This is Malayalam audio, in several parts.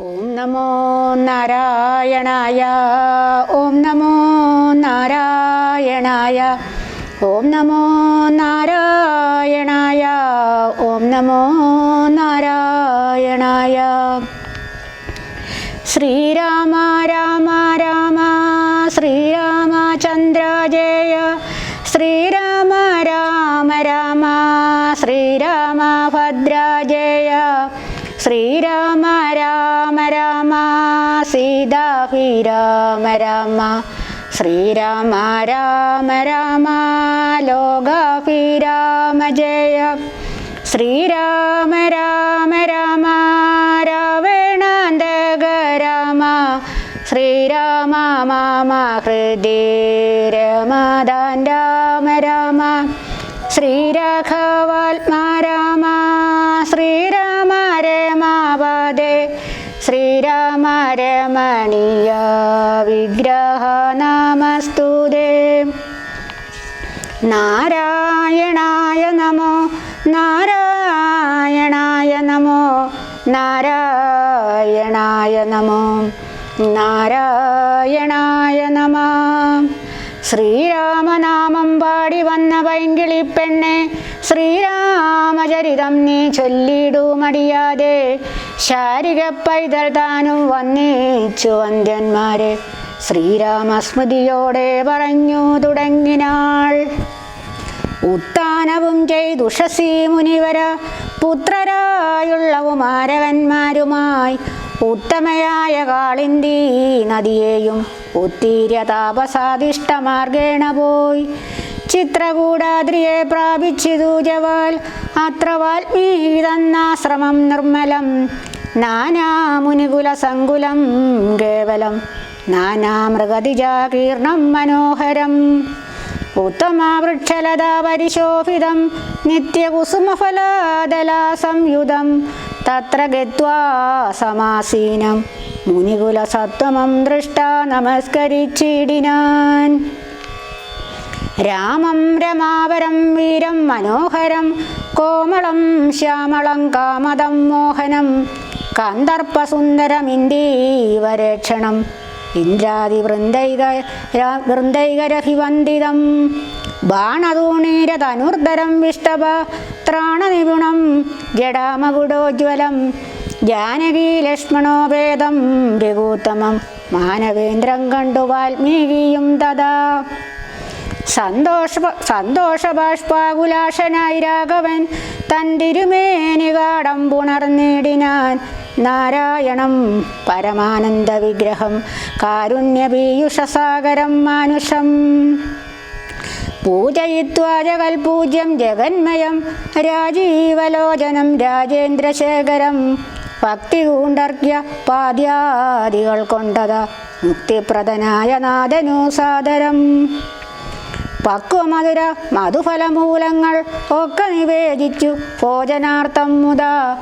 ഓം നമോ നാരായണായ ഓം നമോ നാരായണായ ഓം നമോ നാരായണായ ഓം നമോ നാരായണായ. ശ്രീരാമ രാമ രാമ ശ്രീരാമചന്ദ്ര ജയ ശ്രീരാമ രാമ രാമ ശ്രീരാമഭദ്ര ജയ. ശ്രീരാമ രാമ രാമ സീതാഭിരാമ രാമ ശ്രീരാമ രാമ രാമ ലോകാഭിരാമ ജയ. ശ്രീരാമ രാമ രാമ രാവണാന്തക രാമ. ശ്രീരാമ മാമ ഹൃദി രമദാൻ രാമ രാമ. ശ്രീരാഘവാത്മാ രാമ. ശ്രീരാമ രമാപദേ ശ്രീരാമ രമണീയ വിഗ്രഹ നമസ്തുതേ നാരായണായ നമോ നാരായണായ നമോ നാരായണായ നമോ നാരായണായ നമ. ശ്രീരാമനാമം പാടി വന്ന പൈങ്കിളിപ്പെണ്ണെ ശ്രീരാമചരിതം നീ ചൊല്ലിടുമടിയാതെ ശാരിക പൈതൽ താനും വന്നേച്ചു വന്ധ്യന്മാരെ. ശ്രീരാമസ്മൃതിയോടെ പറഞ്ഞു തുടങ്ങിനാൾ. ഉത്താനവും ചെയ്തുഷസി മുനിവര. പുത്രരായുള്ള ആരകന്മാരുമായി ഉത്തമയായ കാളിന്തി നദിയെയും താപസാദിഷ്ടമാർഗേണ പോയി. ചിത്രകൂടാദ്രിയെ പ്രാപിച്ചിതു ജവാൽ അത്ര വാൽമീകി തന്നാശ്രമം നിർമ്മലം. നാനാമുനികുല സങ്കുലം കേവലം. നാനാമൃഗതിജാകീർണം മനോഹരം. ഉത്തമവൃക്ഷലതാ പരിശോഭിതം. നിത്യകുസുമഫലാദലാ സംയുതം തത്ര ഗത്വാ സമാസീനം. മുനികുലസത്വമം ദൃഷ്ട നമസ്കരിച്ചിടിനാൻ. രാമം രമാവരം വീരം മനോഹരം കോമളം ശ്യാമളം കാമദം മോഹനം കന്ദർപ്പസുന്ദരമിന്ദീവരേക്ഷണം ഇന്ദ്രാദിവൃന്ദൈക വൃന്ദൈകരഭിവന്ദിതം ബാണതൂണീരതനുർധരം വിഷ്ടപ ത്രാണനിപുണം ജഡാമകുടോജ്വലം ജാനകീ രഘൂത്തമം. മാനവേന്ദ്രം കണ്ടു വാൽമീകിയും തഥാ സന്തോഷ സന്തോഷബാഷ്പാകുലാശനായി രാഘവൻ തന്തിരുമേനികാടം പുണർന്നിടിനാൻ നാരായണം പരമാനന്ദ വിഗ്രഹം കാരുണ്യപീയുഷസാഗരം മാനുഷം. പൂജയിത്വാ ജഗൽപൂജ്യം ജഗന്മയം രാജീവലോചനം രാജേന്ദ്രശേഖരം ഭക്തി കൂണ്ടർക്യ പാദ്യാദികൾ കൊണ്ടത മുക്തിപ്രദനായ നാഥനു സാദരം. പക്വമധുര മധുഫലമൂലങ്ങൾ ഒക്കെ നിവേദിച്ചു. ഭോജനാർത്ഥം മുതാ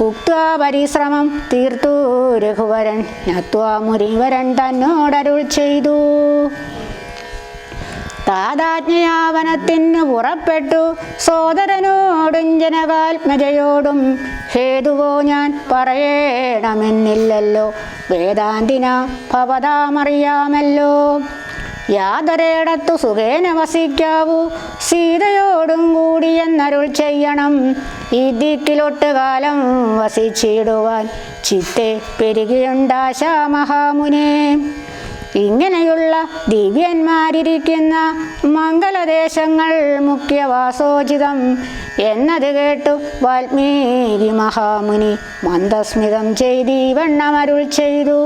ഭുക്വാ പരിശ്രമം തീർത്തു. രഘുവരൻ നത്വാ മുരിവരൻ തന്നോടരുൾ ചെയ്തു. താതാജ്ഞയാവനത്തിനു പുറപ്പെട്ടു. സോദരനോടും ജനകാത്മജയോടും ഹേതുവോ ഞാൻ പറയണമെന്നില്ലല്ലോ. വേദാന്തിന ഭവതാമറിയാമല്ലോ. യാതൊരിടത്തു സുഖേന വസിക്കാവൂ. സീതയോടും കൂടി എന്നരുൾ ചെയ്യണം. ഈ ദിക്കിലൊട്ട് കാലം വസിച്ചിടുവാൻ ചിത്തെ പെരുകിയുണ്ടാശ മഹാമുനെ. ഇങ്ങനെയുള്ള ദിവ്യന്മാരിരിക്കുന്ന മംഗളദേശങ്ങൾ മുഖ്യവാസോചിതം എന്നത് കേട്ടു വാൽമീകി മഹാമുനി മന്ദസ്മിതം ചെയ്തീവണ്ണമരുൾ ചെയ്തു.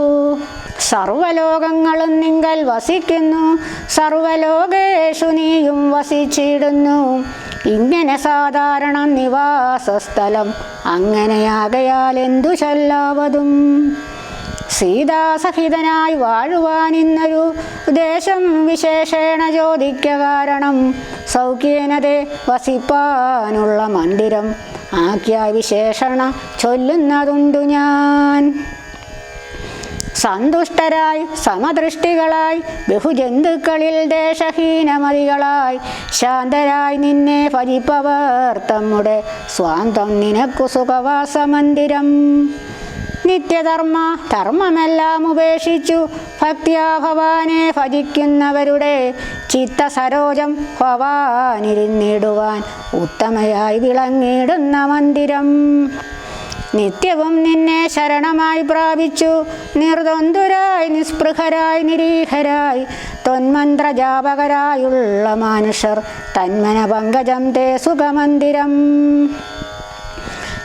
സർവലോകങ്ങളും നിങ്ങൾ വസിക്കുന്നു. സർവലോകേഷു നീയും വസിച്ചിടുന്നു. ഇങ്ങനെ സാധാരണ നിവാസസ്ഥലം അങ്ങനെയാകയാൽ എന്തു ചൊല്ലാവതും? സീതാസഹിതനായി വാഴുവാൻ ഇന്നൊരു ദേശം വിശേഷേണ ചോദിക്ക കാരണം സൗഖ്യേനതെ വസിപ്പാനുള്ള മന്ദിരം. ആഖ്യ വിശേഷണ ചൊല്ലുന്നതുണ്ടു ഞാൻ. സന്തുഷ്ടരായി സമദൃഷ്ടികളായി ബഹുജന്തുക്കളിൽ ദേശഹീനമതികളായി. ശാന്തരായി നിന്നെ ഭജിപ്പവർ തമ്മുടെ സ്വാന്തം നിനക്കു സുഖവാസമന്ദിരം. നിത്യധർമ്മ ധർമ്മമെല്ലാം ഉപേക്ഷിച്ചു ഭക്തിയാ ഭവാനെ ഭജിക്കുന്നവരുടെ ചിത്തസരോജം ഭവാനിരുന്നിടുവാൻ ഉത്തമയായി വിളങ്ങിടുന്ന മന്ദിരം. നിത്യവും നിന്നെ ശരണമായി പ്രാപിച്ചു. നിർദ്വന്ദ്വരായി നിസ്പൃഹരായി നിരീഹരായി തൊന്മന്ത്രജാപകരായുള്ള മനുഷ്യർ തന്മന പങ്കജം തേ സുഖമന്ദിരം.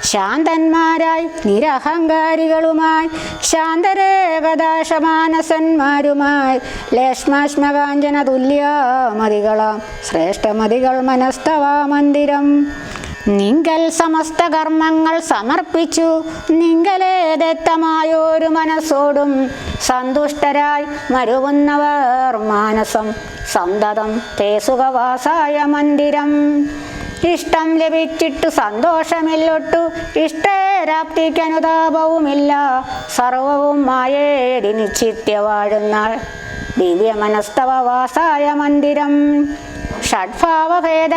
ശാന്തന്മാരായി നിരഹങ്കാരികളുമായി ശാന്തരേകദാശമാനസന്മാരുമായി ലേഷ്മാശ്മകാഞ്ചന തുല്യാമതികളാം ശ്രേഷ്ഠമതികൾ മനസ്തവാ മന്ദിരം നിങ്കൽ സമസ്ത കർമ്മങ്ങൾ സമർപ്പിച്ചു. നിങ്കലേദത്തമായൊരു മനസ്സോടും സന്തുഷ്ടരായി മരുവുന്നവർ മാനസം സന്തതം തേ സുഖവാസായ മന്ദിരം. ഇഷ്ടം ലഭിച്ചിട്ടു സന്തോഷമില്ലൊട്ടു. ഇഷ്ടേരാപ്തിക്കനുതാപവുമില്ല. സർവവും മായേതി നിശ്ചിത്യ വാഴുന്ന ദിവ്യമനസ്തവവാസായ മന്ദിരം. ഷഡ്ഭാവഭേദ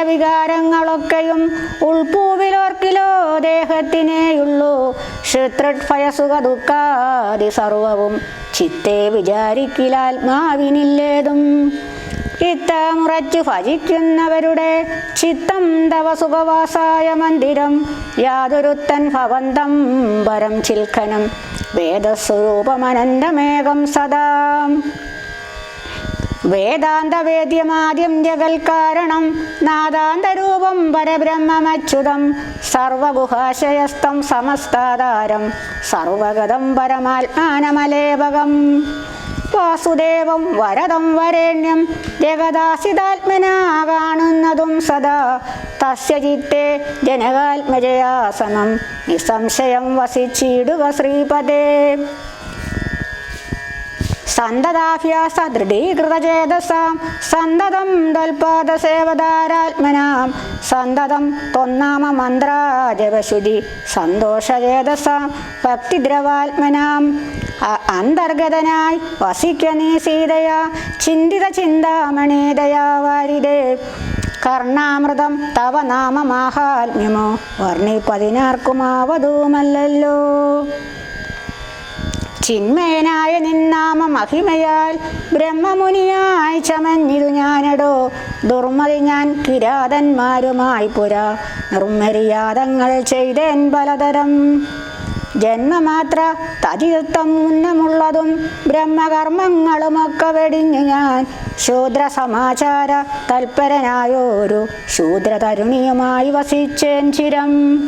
ഉൾപൂവിലോർക്കിലോ ദേഹത്തിനേയുള്ളൂ. ശത്രുഭയസുഖ ദുഃഖാദി സർവവും ചിത്തെ വിചാരിക്കിലാത്മാവിനില്ലേതും ഇത്തമുറച്ചു ഭജിക്കുന്നവരുടെ ചിത്തം തവ സുഖവാസായ മന്ദിരം യാതൊരുത്തൻ ഭവന്തം പരം ചിൽഖനം വേദസ്വരൂപമനന്തമേകം സദാ. വേദാന്തവേദ്യമാദ്യം ജഗൽ കാരണം നാദാന്തരൂപം പരബ്രഹ്മമച്യുതം. സർവഗുഹാശയസ്തം സമസ്താധാരം സർവഗതം പരമാത്മാനമലേപകം. വാസുദേവം വരദം വരേണ്യം. ജഗദാസിതാത്മനാ കാണുന്നതും സദാ. തസ്യ ചിത്തെ ജനകാത്മജയാസനം. നിസംശയം വസിച്ചിടുക ശ്രീപദേ. സന്തതാഭ്യാസ ദൃഢീകൃതചേതസാം സന്തതം തൽപാദസേവതാരാത്മനാം സന്തതം ത്വന്നാമ മന്ത്രാജപശുതി സന്തോഷചേതസാം. ഭക്തിദ്രവാത്മനാം. അന്തർഗതനായി വസിക്ക നീ സീതയാ. ചിന്തിത ചിന്താമണീതയാ വാരിതേ കർണാമൃതം തവ നാമമാഹാത്മ്യമോ. വർണിപ്പതിനാർക്കുമാവതുമല്ലല്ലോ ചിന്മയനായ നിന്നാമ മഹിമയാൽ ബ്രഹ്മമുനിയായി ചമഞ്ഞിതു ഞാനടോ. ദുർമതി ഞാൻ കിരാതന്മാരുമായി പുരാ. നിർമ്മര്യാദങ്ങൾ ചെയ്തേൻ പലതരം. ജന്മമാത്ര തതിയുത്തം ഉന്നമുള്ളതും ബ്രഹ്മകർമ്മങ്ങളുമൊക്കെ വെടിഞ്ഞു ഞാൻ. ശൂദ്ര സമാചാര തൽപരനായോരു ശൂദ്രതരുണിയുമായി വസിച്ചേൻ ചിരം.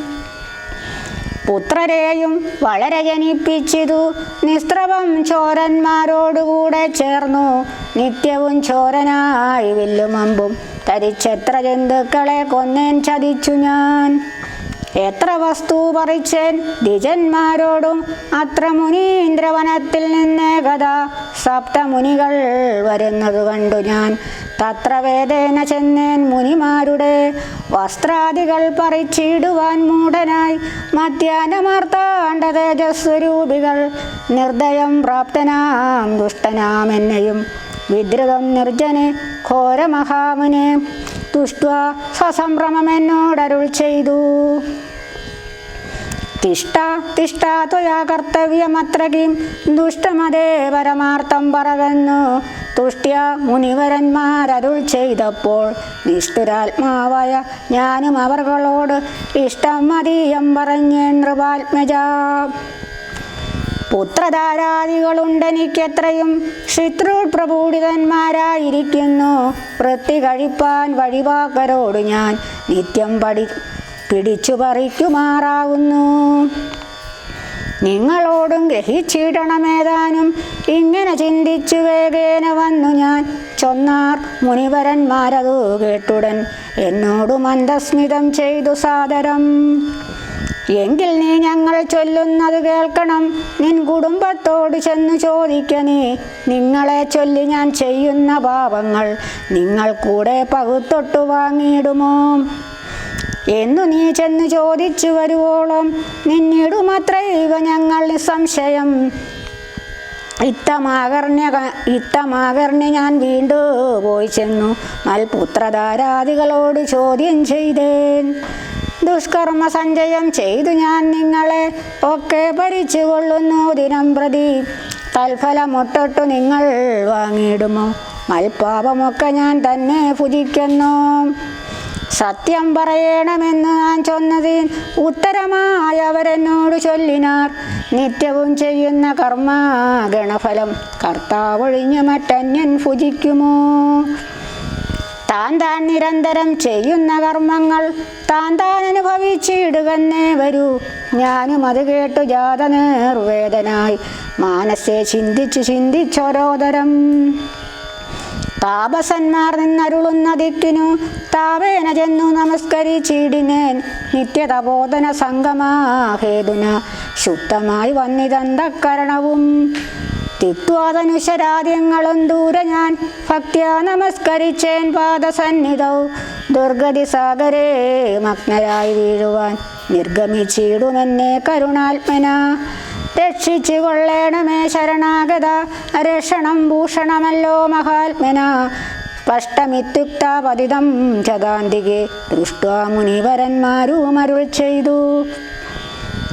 പുത്രരെയും വളരെ ജനിപ്പിച്ചിതു. നിസ്ത്രവം ചോരന്മാരോടുകൂടെ ചേർന്നു. നിത്യവും ചോരനായി വില്ലുമമ്പും. തരിച്ചെത്ര ജന്തുക്കളെ കൊന്നേൻ ചതിച്ചു ഞാൻ. എത്ര വസ്തു പറിച്ചേൻ ദ്വിജന്മാരോടും? അത്ര മുനീന്ദ്രവനത്തിൽ നിന്നേ കഥ സപ്തമുനികൾ വരുന്നത് കണ്ടു ഞാൻ. തത്ര വേദേന ചെന്നേൻ മുനിമാരുടെ വസ്ത്രാദികൾ പറിച്ചിടുവാൻ മൂടനായി മധ്യാനമാർത്താണ്ട തേജസ്വരൂപികൾ നിർദ്ദയം പ്രാപ്തനാം ദുഷ്ടനാം എന്നെയും. വിദ്രുതം നിർജനെ ഘോരമഹാമുനെ തുഷ്ട സസംഭ്രമം എന്നോടരുൾ ചെയ്തു. തിഷ്ട തിഷ്ട ത്വയാ കർത്തവ്യമത്ര കിം. ദുഷ്ടമതേ പരമാർത്ഥം പറകന്നു മുനിവരന്മാരരുൾ ചെയ്തപ്പോൾ നിഷ്ഠുരാത്മാവായ ഞാനും അവർകളോട് ഇഷ്ടം മതീയം പറഞ്ഞേ നൃപാത്മജ. പുത്രധാരാദികളുണ്ടെനിക്കെത്രയും ശത്രു പ്രപൂഡിതന്മാരായിരിക്കുന്നു വൃത്തി കഴിപ്പാൻ വഴിവാക്കരോട് ഞാൻ നിത്യം പഠി പിടിച്ചു പറിക്കുമാറാവുന്നു. നിങ്ങളോടും ഗ്രഹിച്ചിടണമേതാനും ഇങ്ങനെ ചിന്തിച്ചു വേഗേന വന്നു ഞാൻ. ചൊന്നാർ മുനിവരന്മാരതു കേട്ടുടൻ എന്നോടു മന്ദസ്മിതം ചെയ്തു സാദരം. എങ്കിൽ നീ ഞങ്ങൾ ചൊല്ലുന്നത് കേൾക്കണം. നിൻ കുടുംബത്തോട് ചെന്നു ചോദിക്ക നീ. നിങ്ങളെ ചൊല്ലി ഞാൻ ചെയ്യുന്ന പാപങ്ങൾ നിങ്ങൾ കൂടെ പകുത്തൊട്ടു വാങ്ങിയിടുമോ? എന്നു നീ ചെന്ന് ചോദിച്ചു വരുവോളം. നിന്നിടുമത്രയുക ഞങ്ങൾ നിസ്സംശയം ഇത്തമാകർണ്യ ഇത്തമാകർണ്യ ഞാൻ വീണ്ടും പോയി ചെന്നു. മൽപുത്രധാരാദികളോട് ചോദ്യം ചെയ്തേൻ. ദുഷ്കർമ്മ സഞ്ചയം ചെയ്തു ഞാൻ നിങ്ങളെ. ഒക്കെ ഭരിച്ചു കൊള്ളുന്നു ദിനം പ്രതി. തൽഫലമൊട്ടൊട്ടു നിങ്ങൾ വാങ്ങിയിടുമോ? മൽപാപമൊക്കെ ഞാൻ തന്നെ ഭുജിക്കുന്നു. സത്യം പറയണമെന്ന് ഞാൻ ചൊന്നതിൻ ഉത്തരമായി അവരെന്നോട് ചൊല്ലിനാർ. നിത്യവും ചെയ്യുന്ന കർമ്മ ഗണഫലം കർത്താവൊഴിഞ്ഞ് മറ്റന്യൻ ഭുജിക്കുമോ? താൻ താൻ നിരന്തരം ചെയ്യുന്ന കർമ്മങ്ങൾ താൻ താൻ അനുഭവിച്ചിടുകന്നേ വരൂ. ഞാനും അത് കേട്ടു ജാത മാനസേ മാനസെ ചിന്തിച്ചു ചിന്തിച്ചോരോതരം താപസന്മാർ നിന്നരുളുന്ന ദിക്കിനു താവേന ചെന്നു നമസ്കരിച്ചിടിനേൻ നിത്യതബോധന സംഗമാഹേതുന ശുദ്ധമായി വന്നിതന്തക്കരണവും. തിക്വാതനുശരാദ്യങ്ങളും ദൂരെ ഞാൻ ഭക്തിയാ നമസ്കരിച്ചേൻ പാദസന്നിധൗ. ദുർഗതി സാഗരേ മഗ്നരായി വീഴുവാൻ നിർഗമിച്ചിടുമെന്നെ കരുണാത്മന. രക്ഷിച്ചു കൊള്ളേണമേ ശരണാഗത. രക്ഷണം ഭൂഷണമല്ലോ മഹാത്മന. സ്പഷ്ടമിത്യുക്താപതിതം ജഗാന്തികെ ദൃഷ്ട്വാ മുനിവരന്മാരും അരുൾ ചെയ്തു.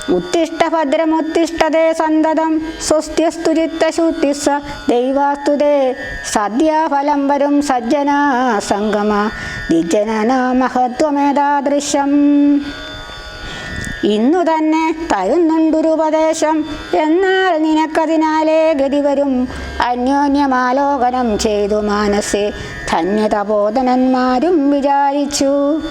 ഉത്തിഷ്ട ഭദ്രമുത്തിഷ്ടതേ സന്തതം. സ്വസ്ത്യസ്തു ചിത്തശുദ്ധിസ ദൈവാസ്തുതേ സദ്യാഫലം വരും സജ്ജനാ സംഗമ. വിജനനാ മഹത്വമേതാദൃശം ഇന്നു തന്നെ തരുന്നുണ്ടൊരുപദേശം. എന്നാൽ നിനക്കതിനാലേ ഗതി വരും. അന്യോന്യമാലോകനം ചെയ്തു മാനസെ. ധന്യതബോധനന്മാരും വിചാരിച്ചു.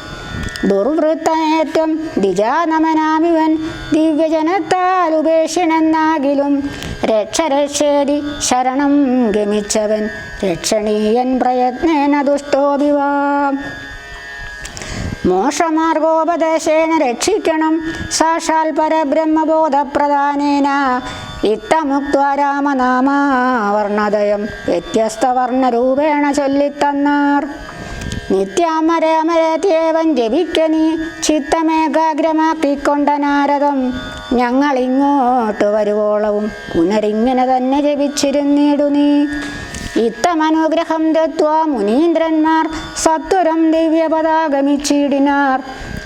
ദുർവൃത്തനേറ്റം ദിജാനമനാമിവൻ ദിവ്യജനത്താൽ ഉപേക്ഷിണെന്നാകിലും രക്ഷരക്ഷേരി ശരണം ഗമിച്ചവൻ. രക്ഷണീയൻ പ്രയത്നേന ദുഷ്ടോഭിവാം മോക്ഷമാർഗോപദേശേന രക്ഷിക്കണം. സാക്ഷാൽ പരബ്രഹ്മബോധപ്രധാനേന ഇത്തമുക്ത വ്യത്യസ്ത വ്യത്യസ്തവർണരൂപേണ ചൊല്ലിത്തന്നാർ. നിത്യാമരമരത്യേവൻ ജപിക്കനി ചിത്തമേകാഗ്രമാക്കിക്കൊണ്ട നാരദം. ഞങ്ങളിങ്ങോട്ട് വരുവോളവും. പുനരിങ്ങനെ തന്നെ ജപിച്ചിരുന്നിടു നീ. ഇത്തമനുഗ്രഹം ദത്വാ മുനീന്ദ്രന്മാർ സത്വരം ദിവ്യപദാഗമിച്ചിടിനാർ.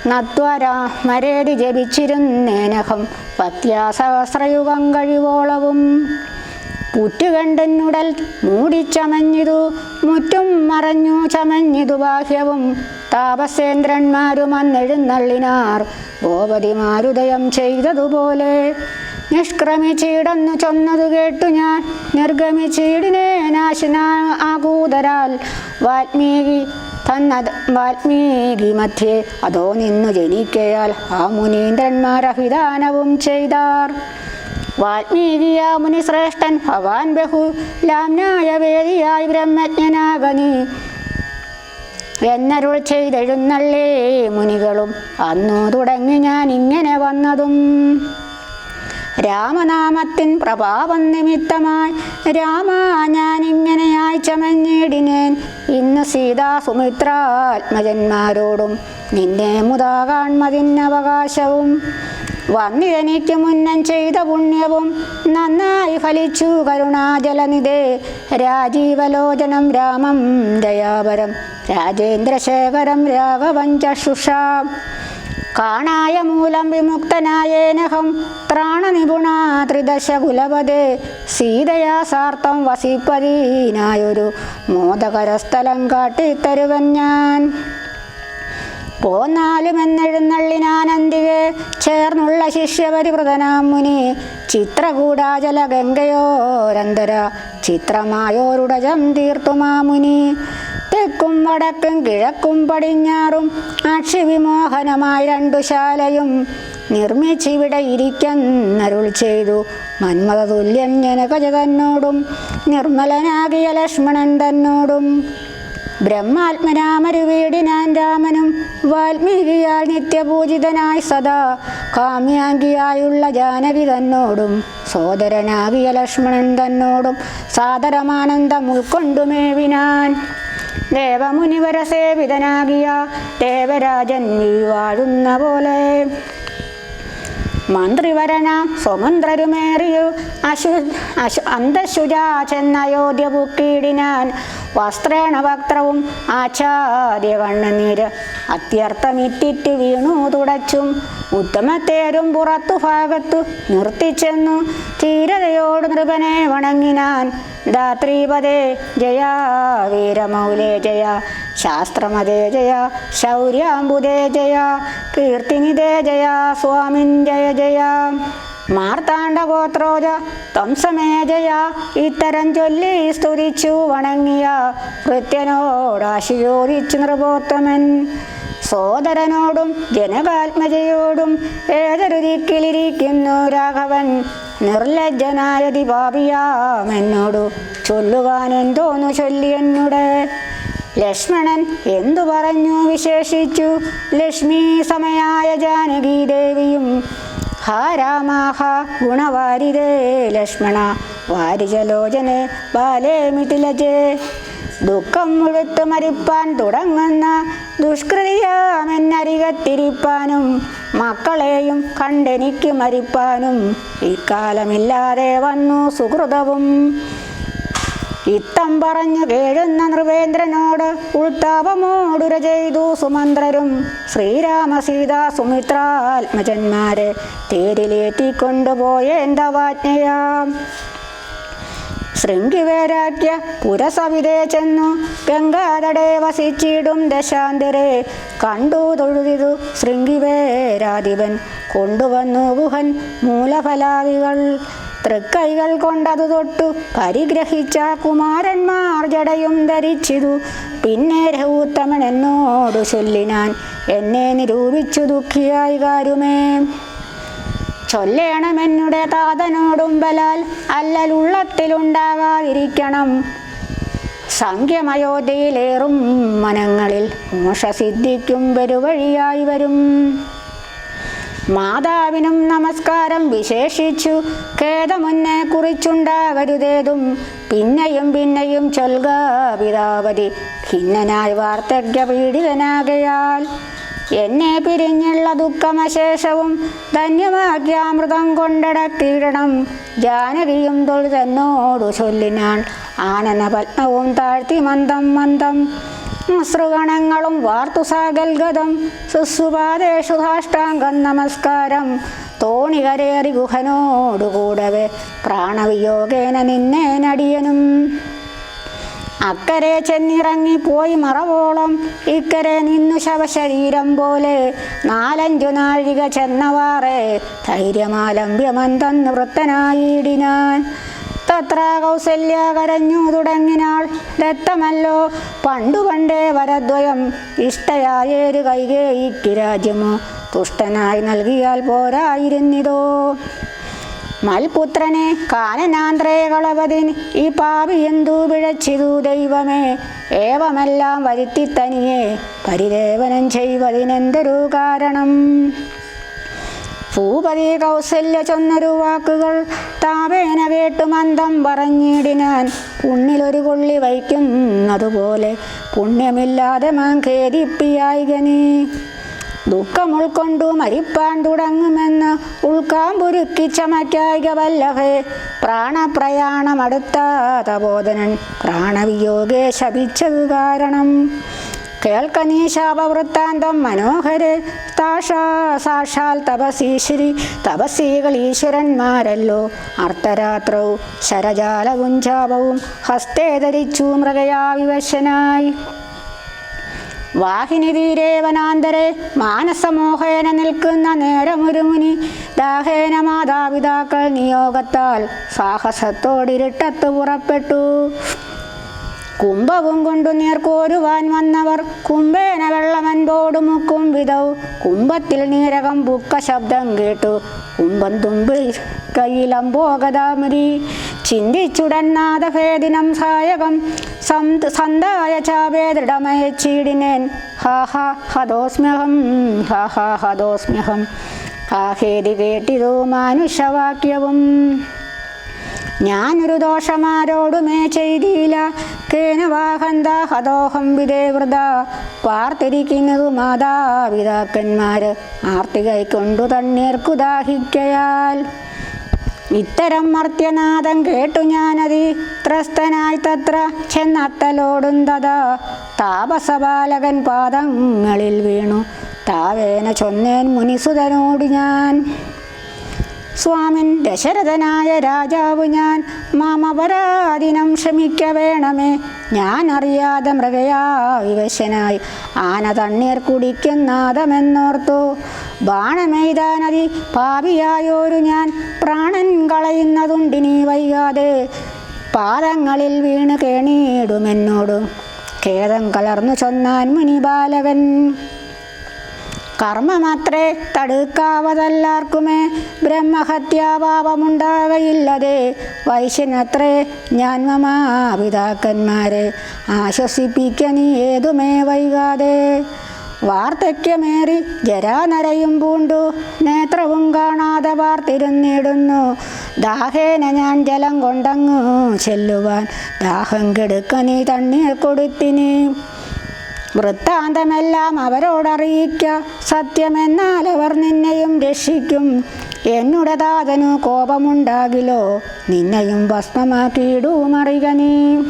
നത്വരാ മരേടി ജപിച്ചിരുന്നേനഹം പത്യാസഹസ്രയുഗം കഴിവോളവും. പുറ്റുകണ്ടെന്നുടൽ മൂടിച്ചമഞ്ഞിതു മുറ്റും മറഞ്ഞു ചമഞ്ഞിതു ബാഹ്യവും. താപസേന്ദ്രന്മാരും അന്നെഴുന്നള്ളിനാർ ഗോപതിമാരുദയം ചെയ്തതുപോലെ. നിഷ്ക്രമിച്ചിടന്നു ചൊന്നതു കേട്ടു ഞാൻ. നിർഗമിച്ചിടിനെ നാശന ആകൂതരാൽ. വാൽമീകി തന്നത് വാൽമീകി മധ്യേ അതോ നിന്നു ജനിക്കയാൽ ആ മുനീന്ദ്രന്മാർ അഭിദാനവും ചെയ്താർ. വാൽമീകിയ മുനിശ്രേഷ്ഠൻ ഭവാൻ ബഹു ലാംനായ വേദിയായി ബ്രഹ്മജ്ഞനാകനി. എന്നരുൾ ചെയ്തെഴുന്നള്ളേ മുനികളും അന്നു തുടങ്ങി ഞാൻ ഇങ്ങനെ വന്നതും. രാമനാമത്തിൻ പ്രഭാവം നിമിത്തമായി രാമ ഞാൻ ഇങ്ങനെയായി ചമഞ്ഞിടിനേൻ. ഇന്ന് സീതാ സുമിത്രാത്മജന്മാരോടും നിന്നെ മുതാ കാൺമതിനവകാശവും വന്നിതെനിക്ക് മുന്നം ചെയ്ത പുണ്യവും നന്നായി ഫലിച്ചു കരുണാജലനിധേ. രാജീവലോചനം രാമം ദയാപരം. രാജേന്ദ്രശേഖരം രാഘവം ചഷുഷാം കാണായ മൂലം വിമുക്തനായേനഹം പ്രാണനിപുണാ ത്രിദശ കുലപതേ സീതയാ സാർത്ഥം വസിപ്പതീനായൊരു മോദകരസ്ഥലം കാട്ടിത്തരുവൻ ഞാൻ. പോന്നാലും എന്നെഴുന്നള്ളിനാനന്തികെ ചേർന്നുള്ള ശിഷ്യപരിവൃതനാം മുനി. ചിത്രകൂടാചല ഗംഗയോരന്തര ചിത്രമായോരുടജം തീർത്തുമാ മുനി. തെക്കും വടക്കും കിഴക്കും പടിഞ്ഞാറും. അക്ഷിവിമോഹനമായി രണ്ടു ശാലയും നിർമ്മിച്ചിവിടെ ഇരിക്കുന്നരുൾ ചെയ്തു. മന്മത തുല്യൻ ജനകജ തന്നോടും നിർമ്മലനാകിയ ലക്ഷ്മണൻ തന്നോടും. ബ്രഹ്മാത്മരാമരു വീടിനാൻ രാമനും വാൽമീകിയാൽ നിത്യപൂജിതനായി സദാ കാമ്യാങ്കിയായുള്ള ജാനകി തന്നോടും. സോദരനാകിയ ലക്ഷ്മണൻ തന്നോടും സാദരമാനന്ദം ഉൾക്കൊണ്ടുമേവിനാൻ ദേവമുനിവര സേവിതനാകിയ ദേവരാജൻ വാഴുന്ന പോലെ. മന്ത്രിവരന സ്വമന്ത്രരുമേറിയു അശു അശു അന്തശുചാ ചെന്നയോധ്യ പുക്കീടിനാൻ വസ്ത്രേണ വക്ത്രവും ആച്ഛാദ്യ കണ്ണുനീര് അത്യർത്ഥമിറ്റിറ്റ് വീണു തുടച്ചും ഉത്തമത്തേരും പുറത്തു ഭാഗത്തു നിർത്തിച്ചെന്നു ധീരതയോട് നൃപനെ വണങ്ങിനാൻ ധാത്രീപദേ ജയ വീരമൗലേ ജയ ശാസ്ത്രമതേ ജയ ശൗര്യാംബുദേ ജയ കീർത്തിനിതേ ജയ സ്വാമിൻ ജയ ജയ മാർത്താണ്ഡഗോത്രോജ തംസമേ ജയ ഇത്തരം ചൊല്ലി സ്തുതിച്ചു വണങ്ങിയ കൃത്യനോടാശിയോദിച്ചു നൃപോത്തമൻ. സോദരനോടും ജനകാത്മജയോടും ഏതൊരു ദിക്കിലിരിക്കുന്നു രാഘവൻ? നിർലജ്ജനായ ദിപാപിയാമെന്നോടു ചൊല്ലുവാൻ എന്തോന്നു ചൊല്ലി ലക്ഷ്മണൻ എന്തു പറഞ്ഞു വിശേഷിച്ചു? ലക്ഷ്മി സമയായ ജാനകി ദേവിയും ഹാ രാമാഹ ഗുണവാരിതേ ലക്ഷ്മണ. വാരിജലോചനെ ബാലേ മിഥിലജേ. ദുഃഖം മുഴുത്തു മരിപ്പാൻ തുടങ്ങുന്ന ദുഷ്കൃതിയാമെന്നരികത്തിരിപ്പാനും മക്കളെയും കണ്ടെനിക്ക് മരിപ്പാനും ഇക്കാലമില്ലാതെ വന്നു സുഹൃതവും. ഇത്തം പറഞ്ഞു കേഴുന്ന നൃപേന്ദ്രനോട് ഉൾത്താപമോടുര ചെയ്തു സുമന്ത്രരും. ശ്രീരാമ സീതാ സുമിത്രാത്മജന്മാരെ തേരിലേറ്റിക്കൊണ്ടുപോയേന്തവാജ്ഞയാം. ശൃംഗിവേരാജ്യ പുരസവിതേ ചെന്നു. ഗംഗാതടേ വസിച്ചിടും ദശാന്തരെ. കണ്ടു തൊഴുതിതു ശൃംഗിവേരാധിപൻ കൊണ്ടുവന്നു ഗുഹൻ മൂലഫലാദികൾ. തൃക്കൈകൾ കൊണ്ടതു തൊട്ടു. പരിഗ്രഹിച്ച കുമാരന്മാർ ജടയും ധരിച്ചിതു. പിന്നെ രഹൂത്തമൻ എന്നോടു ചൊല്ലിനാൻ. എന്നെ നിരൂപിച്ചു ദുഃഖിയായി കാരുമേ. ചൊല്ലേണമെന്നുടെ താതനോടും ബലാൽ അല്ലലുള്ളത്തിലുണ്ടാകാതിരിക്കണം സംഖ്യമയോധ്യയിലേറും മനങ്ങളിൽ മോഷസിദ്ധിക്കും വരുവഴിയായി വരും. മാതാവിനും നമസ്കാരം വിശേഷിച്ചു ഖേദമുന്നേ കുറിച്ചുണ്ടാകരുതേതും പിന്നെയും പിന്നെയും ചൊൽക പിതാവതി ഖിന്നനായി വാർദ്ധക്യ പീഡിതനാകയാൽ എന്നെ പിരിഞ്ഞുള്ള ദുഃഖമശേഷവും ധന്യമാക്കിയാമൃതം കൊണ്ടടത്തിയിടണം. ജാനകിയും തൊഴുതെന്നോടു ചൊല്ലിനാൾ ആനന പത്മവും താഴ്ത്തി മന്ദം മന്ദം. അശ്രുഗണങ്ങളും വാർത്തു സാഗൽഗതം. സുസ്സുപാദേഷു നമസ്കാരം. തോണികരേറി ഗുഹനോടുകൂടവേ പ്രാണവിയോഗേന നിന്നേനടിയനും അക്കരെ ചെന്നിറങ്ങി പോയി മറവോളം. ഇക്കരെ നിന്നു ശവശരീരം പോലെ നാലഞ്ചു നാഴിക ചെന്നവാറെ ധൈര്യമാലംബ്യമന്തെന്ന് വൃത്തനായിടിനാൻ. തത്ര കൗസല്യ കരഞ്ഞു തുടങ്ങിനാൾ രക്തമല്ലോ. പണ്ടു പണ്ടേ വരദ്വയം ഇഷ്ടയായേരു കൈകേയിക്ക് രാജ്യമോ. തുഷ്ടനായി നൽകിയാൽ പോരായിരുന്നിതോ. മൽപുത്രനെ കാനനാന്ത്രേ കളവതിന് ഈ പാപി എന്തു പിഴച്ചിതു ദൈവമേ? ഏവമെല്ലാം വരുത്തി തനിയെ പരിദേവനം ചെയ്വതിനെന്തൊരു കാരണം? ഭൂപതി കൗസല്യ ചൊന്നൊരു വാക്കുകൾ താപേന കേട്ടു മന്ദം പറഞ്ഞിടിനാൻ പുണ്ണിലൊരു കൊള്ളി വയ്ക്കുന്നതുപോലെ പുണ്യമില്ലാതെ മാം ഖേദിപ്പിയായികനീ ദുഃഖം ഉൾക്കൊണ്ടു മരിപ്പാൻ തുടങ്ങുമെന്ന് ഉൾക്കാമ്പുരുക്കി ചമറ്റായിക വല്ലഭേ. പ്രാണപ്രയാണമടുത്താത ബോധനൻ. പ്രാണവിയോഗേ ശപിച്ചത് കാരണം. കേൾക്കനീശാപവൃത്താന്തം മനോഹരെ. താഷാ സാക്ഷാൽ തപസീശ്വരി തപസീകൾ ഈശ്വരന്മാരല്ലോ. അർദ്ധരാത്രവും ശരജാലവും ഹസ്തേ ധരിച്ചു മൃഗയാ വിവശനായി വാഹിനി മാനസമോഹേന നിൽക്കുന്ന നേരമൊരു മുനി. ദാഹേന മാതാപിതാക്കൾ നിയോഗത്താൽ സാഹസത്തോടിരുട്ടത്ത് പുറപ്പെട്ടു. കുംഭവും കൊണ്ടു നേർക്കോരുവാൻ വന്നവർ കുംഭേന വെള്ളമൻപോടു മുക്കും വിധൗ. കുംഭത്തിൽ നീരകം ബുക്ക ശബ്ദം കേട്ടു. കുംഭം തുമ്പിൽ കയ്യിലമ്പോകതാമരി ചിന്തിച്ചുടൻ നാദഭേദിനം സായകം. സന്ത സന്തായ ചാപേ ദൃഢമയച്ചീടിനേൻ ഹാ ഹാ ഹതോസ്മ്യഹം ഹാ ഹാ ഹതോസ്മ്യഹം ആഹേതി കേട്ടിതോ മാനുഷവാക്യവും ഞാനൊരു ദോഷമാരോടുമേ ചെയ്തില്ല. കേനവാഹന്ത ഹതോഹം വിദേവൃത പാർത്തിരിക്കുന്നതു മാതാപിതാക്കന്മാര് ആർത്തികൈ കൊണ്ടു തണ്ണീർക്കു ദാഹിക്കയാൽ ഇത്തരം മർത്യനാഥം കേട്ടു ഞാനതി. ത്രസ്തനായി തത്ര ചെന്നത്തലോടുന്നത. താപസബാലകൻ പാദങ്ങളിൽ വീണു. താവേന ചൊന്നേൻ മുനിസുതനോട് ഞാൻ സ്വാമിൻ ദശരഥനായ രാജാവ് ഞാൻ. മാമപരാധിനം ക്ഷമിക്ക വേണമേ. ഞാൻ അറിയാതെ മൃഗയാ വിവശനായി ആന തണ്ണീർ കുടിക്കുന്നാദമെന്നോർത്തു ബാണമെയ്താനതി പാപിയായോരു ഞാൻ. പ്രാണൻ കളയുന്നതുണ്ടിനി വൈകാതെ. പാദങ്ങളിൽ വീണ് കേണീടുമെന്നോടും ഖേദം കലർന്നു ചൊന്നാൻ മുനിബാലകൻ. കർമ്മമത്രേ തടുക്കാവതല്ലാർക്കുമേ. ബ്രഹ്മഹത്യാപാപമുണ്ടാകയില്ലതേ വൈശ്യനത്രേ ഞാൻ മമാപിതാക്കന്മാരെ ആശ്വസിപ്പിക്ക നീ ഏതുമേ വൈകാതെ. വാർദ്ധക്യമേറി ജരാനരയും പൂണ്ടു. നേത്രവും കാണാതെ വാർത്തിരുന്നിടുന്നു. ദാഹേന ഞാൻ ജലം കൊണ്ടങ്ങു ചെല്ലുവാൻ. ദാഹം കെടുക്ക നീ തണ്ണീർ കൊടുത്തിനി. വൃത്താന്തമെല്ലാം അവരോടറിയിക്ക. സത്യമെന്നാൽ അവർ നിന്നെയും രക്ഷിക്കും. എന്നുടെ താതനു കോപമുണ്ടാകിലോ? നിന്നെയും ഭസ്മമാക്കിയിടുമറിക നീ.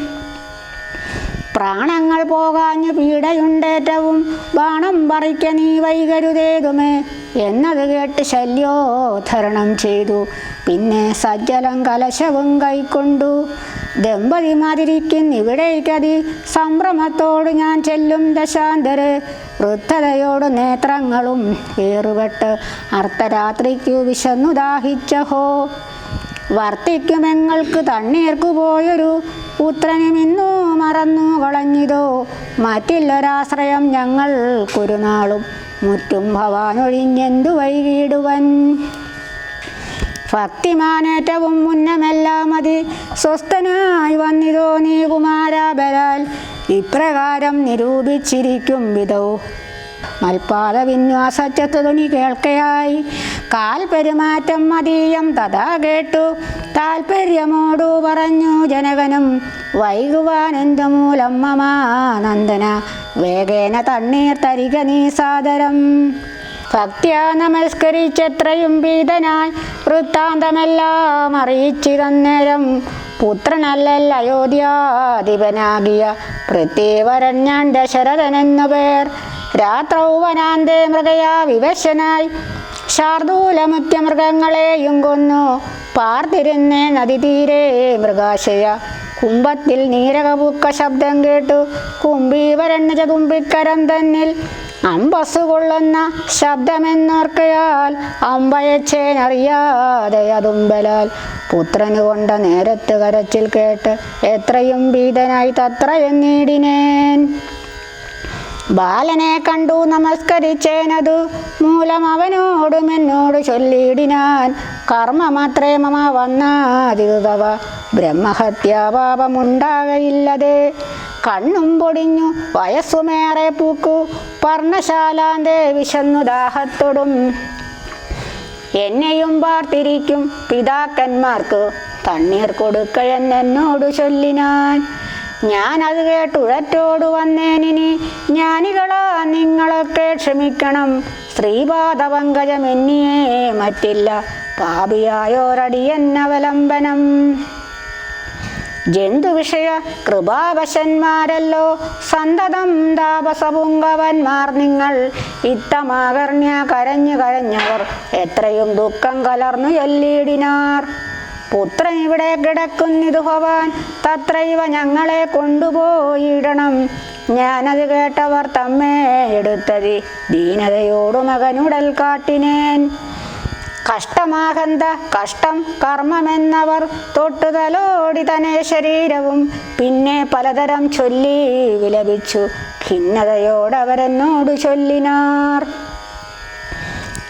പ്രാണങ്ങൾ പോകാഞ്ഞു പീഡയുണ്ടേറ്റവും ബാണം പറിക്ക നീ വൈകരുതേതുമേ. എന്നത് കേട്ട് ശല്യോധരണം ചെയ്തു. പിന്നെ സജ്ജലം കലശവും കൈക്കൊണ്ടു. ദമ്പതിമാതിരിക്കുന്നിവിടേക്കതി സംഭ്രമത്തോട് ഞാൻ ചെല്ലും ദശാന്തര്. വൃദ്ധതയോട് നേത്രങ്ങളും ഏറുപെട്ട് അർദ്ധരാത്രിക്കു വിശന്നു ദാഹിച്ചഹോ വർത്തിക്കുമെങ്ങൾക്ക് തണ്ണീർക്കു പോയൊരു പുത്രനുമിന്നു മറന്നു കളഞ്ഞിതോ മറ്റില്ലൊരാശ്രയം ഞങ്ങൾ കുരുനാളും മുറ്റും ഭവാനൊഴിഞ്ഞെന്തു വൈകിടുവൻ? ഭക്തിമാനേറ്റവും മുന്നമെല്ലാം മതി സ്വസ്ഥനായി വന്നിതോ നീ കുമാരാബരാൽ ഇപ്രകാരം നിരൂപിച്ചിരിക്കും വിധോ മൽപാത വിന്യാസച്ചത്തു തുണി കേൾക്കയായി. കാൽ പെരുമാറ്റം മതീയം തഥാ കേട്ടു. താൽപ്പര്യമോടു പറഞ്ഞു ജനകനും വൈകുവാൻ എന്തു മൂലം മമാനന്ദന വേഗേന തണ്ണീർ തരിക നീ സാദരം. ഭക്ത്യാ നമസ്കരിച്ചത്രയും ഭീതനായി വൃത്താന്തമെല്ലാം അറിയിച്ചിതന്നേരം പുത്രനല്ലല്ല അയോധ്യാധിപനാകിയ പൃഥ്വീവരൻ ഞാൻ ദശരഥനെന്നു പേർ. രാത്രൗവനാന്തേ മൃഗയാ വിവശനായി ശാർദൂലമുറ്റ മൃഗങ്ങളെയും കൊന്നു. പാർത്തിരുന്നേ നദിതീരേ മൃഗാശയ. കുംഭത്തിൽ നീരകപൂക്ക ശബ്ദം കേട്ടു. കുംഭീവരണ്ണ ചതുമ്പിക്കരം തന്നിൽ അമ്പസ് കൊള്ളുന്ന ശബ്ദമെന്നോർക്കയാൽ അമ്പയച്ചേനറിയാതെ അതുമ്പലാൽ. പുത്രന് കൊണ്ട നേരത്ത് കരച്ചിൽ കേട്ട് എത്രയും ഭീതനായി തത്രയും നേടിനേൻ. ബാലനെ കണ്ടു നമസ്കരിച്ചേനതു മൂലം അവനോടും എന്നോട് ചൊല്ലിയിടിനാൻ. കർമ്മമാത്രേ മമ വന്നാതിരുതവ ബ്രഹ്മഹത്യാപാപമുണ്ടാകയില്ലതേ കണ്ണും പൊടിഞ്ഞു വയസ്സുമേറെ പൂക്കു പർണശാലാന്തേ വിശന്നു ദാഹത്തൊടും. എന്നെയും പാർത്തിരിക്കും പിതാക്കന്മാർക്ക് തണ്ണീർ കൊടുക്കയെന്നോട് ചൊല്ലിനാൻ. ഞാൻ അത് കേട്ടുഴറ്റോട് വന്നേനിനി ജ്ഞാനികളാ നിങ്ങളൊക്കെ ക്ഷമിക്കണം. ശ്രീപാദപങ്കജം എന്നിയേ മറ്റില്ല പാപിയായോരടിയന്നവലംബനം. ജന്തുവിഷയ കൃപാവശന്മാരല്ലോ. സന്തതം താപസപുങ്കവന്മാർ നിങ്ങൾ. ഇത്തമാകർണ്യ കരഞ്ഞു കരഞ്ഞവർ എത്രയും ദുഃഖം കലർന്നു എല്ലിടിനാർ. പുത്രൻ ഇവിടെ കിടക്കുന്നിതു ഭവാൻ. തത്രൈവ ഞങ്ങളെ കൊണ്ടുപോയിടണം. ഞാനത് കേട്ടവർ തമ്മേ എടുത്തത്. ദീനതയോടു മകനുടൽ കാട്ടിനേൻ. കഷ്ടമാകന്ത കഷ്ടം കർമ്മമെന്നവർ തൊട്ടുതലോടി തന്നെ ശരീരവും പിന്നെ പലതരം ചൊല്ലി വിലപിച്ചു ഖിന്നതയോടവരെന്നോട് ചൊല്ലിനാർ.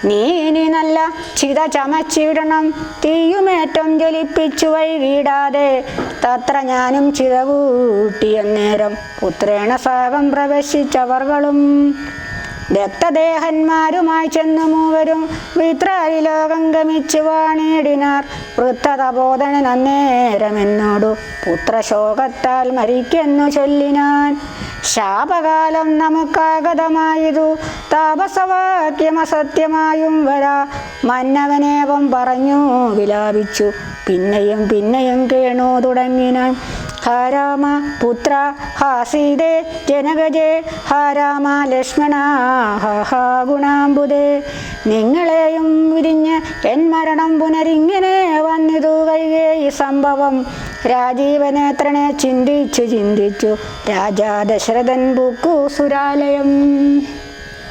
നീ ഇനി നല്ല ചിത ചമച്ചിടണം തീയുമേറ്റം ജ്വലിപ്പിച്ചു വൈകിടാതെ തത്ര ഞാനും ചിത കൂട്ടിയന്നേരം പുത്രേണ സാഗം പ്രവേശിച്ചവർകളും രക്തദേഹന്മാരുമായി ചെന്നു മൂവരും വിത്രായി ലോകം ഗമിച്ചു വാണിടിനാർ. വൃത്തതബോധനൻ അന്നേരമെന്നോടു പുത്രശോകത്താൽ മരിക്കെന്നു ചൊല്ലിനാൻ. ശാപകാലം നമുക്കാഗതമായതു താപസവാക്യം അസത്യമായും വരാ. മന്നവനേവം പറഞ്ഞു വിലാപിച്ചു. പിന്നെയും പിന്നെയും കേണു തുടങ്ങിനാൻ. ഹാരാമ പുത്ര ഹാസീദേ ജനകജേ ഹാരാമ ലക്ഷ്മണ ഹാ ഗുണാംബുദേ. നിങ്ങളെയും വിരിഞ്ഞ് എൻ മരണം പുനരിങ്ങനെ വന്നിതു കൈകേ ഈ സംഭവം. രാജീവനേത്രനെ ചിന്തിച്ചു ചിന്തിച്ചു രാജാ ദശരഥൻ ബുക്കു സുരാലയം.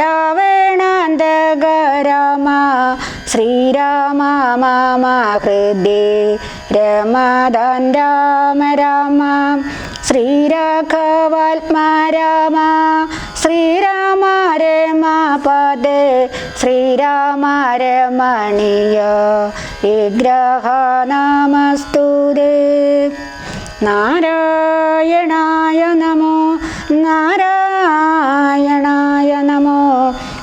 രാവണാന്തക രാമ ശ്രീരാമ മാമ ഹൃദയ രമദാൻ രാമ രാമ ശ്രീരാഘവാത്മാ രാമ ശ്രീരാമ രമാപദേ ശ്രീരാമ രമണീയ വിഗ്രഹ നമസ്തുതേ നാരായണായ നമോ നാരായണായ നമോ.